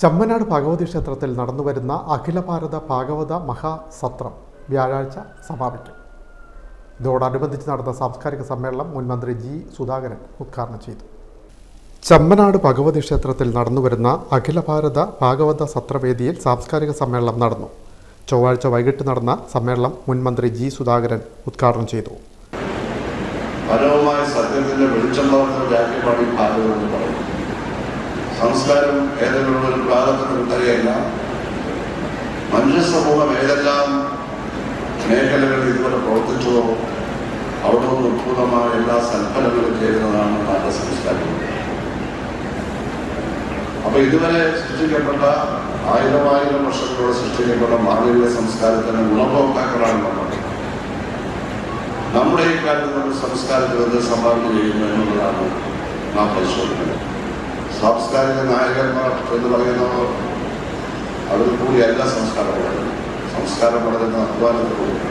ചമ്മനാട് ഭഗവതി ക്ഷേത്രത്തിൽ നടന്നുവരുന്ന അഖില ഭാരത ഭാഗവത മഹാസത്രം വ്യാഴാഴ്ച സമാപിക്കും. ഇതോടനുബന്ധിച്ച് നടന്ന സാംസ്കാരിക സമ്മേളനം മുൻ മന്ത്രി ജി സുധാകരൻ ഉദ്ഘാടനം ചെയ്തു. ചമ്മനാട് ഭഗവതി ക്ഷേത്രത്തിൽ നടന്നുവരുന്ന അഖില ഭാരത ഭാഗവത സത്രവേദിയിൽ സാംസ്കാരിക സമ്മേളനം നടന്നു. ചൊവ്വാഴ്ച വൈകിട്ട് നടന്ന സമ്മേളനം മുൻ മന്ത്രി ജി സുധാകരൻ ഉദ്ഘാടനം ചെയ്തു. സത്യത്തിന്റെ വെളിച്ചം പകർന്ന വ്യാഖ്യമാണ് ഈ ഭാരതം എന്ന് പറയുന്നത് സംസ്കാരം ഏതെങ്കിലും ഒരു വിഭാഗത്തിന് വിട്ടകയല്ല മനുഷ്യ സമൂഹം ഏതെല്ലാം മേഖലകളിൽ ഇതുവരെ പ്രവർത്തിച്ചോ അവിടെ നിന്ന് ഉത്ഭുതമായ എല്ലാ സൽഫലങ്ങളും ചേരുന്നതാണ് നല്ല സംസ്കാരം. അപ്പൊ ഇതുവരെ സൃഷ്ടിക്കപ്പെട്ട ആയിരമായിരം വർഷത്തിലൂടെ സൃഷ്ടിക്കപ്പെട്ട മാനവിക സംസ്കാരത്തിന് ഗുണഭോക്താക്കളാണ് നമ്മൾ. നമ്മുടെ ഈ കാലത്ത് നമ്മൾ സംസ്കാരത്തിൽ എന്ത് സംഭാവന ചെയ്യുന്നു എന്നുള്ളതാണ് നാം പരിശോധിക്കുന്നത് സാംസ്കാരിക നായകന്മാർ എന്ന് പറയുന്നവർ അവരിൽ കൂടിയല്ല സംസ്കാരം വളരുന്നത് സംസ്കാരം വളരുന്ന അധ്വാനത്തിലൂടെ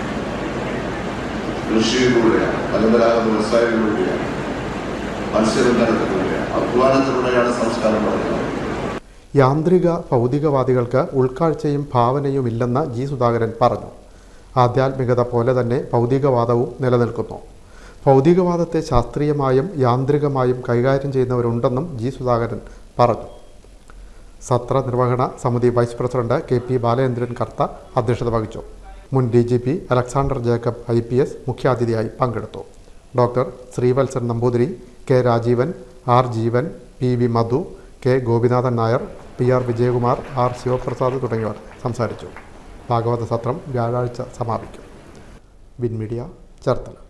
കൃഷിയിലൂടെയാണ് പരമ്പരാഗത വ്യവസായങ്ങളിലൂടെയാണ് സംസ്കാരം യാന്ത്രിക ഭൗതികവാദികൾക്ക് ഉൾക്കാഴ്ചയും ഭാവനയും ഇല്ലെന്ന് ജി സുധാകരൻ പറഞ്ഞു. ആധ്യാത്മികത പോലെ തന്നെ ഭൗതികവാദവും നിലനിൽക്കുന്നു. ഭൗതികവാദത്തെ ശാസ്ത്രീയമായും യാന്ത്രികമായും കൈകാര്യം ചെയ്യുന്നവരുണ്ടെന്നും ജി സുധാകരൻ പറഞ്ഞു. സത്ര നിർവഹണ സമിതി vice president K P Balachandran Kartha അധ്യക്ഷത വഹിച്ചു. മുൻ D G P Alexander Jacob I P S മുഖ്യാതിഥിയായി പങ്കെടുത്തു. Doctor Sreevalsan Namboothiri K Rajeevan R Jeevan P V Madhu K Gopinathan Nair P R Vijayakumar R Sivaprasad തുടങ്ങിയവർ സംസാരിച്ചു. ഭാഗവത സത്രം വ്യാഴാഴ്ച സമാപിക്കും. Win media Cherthala.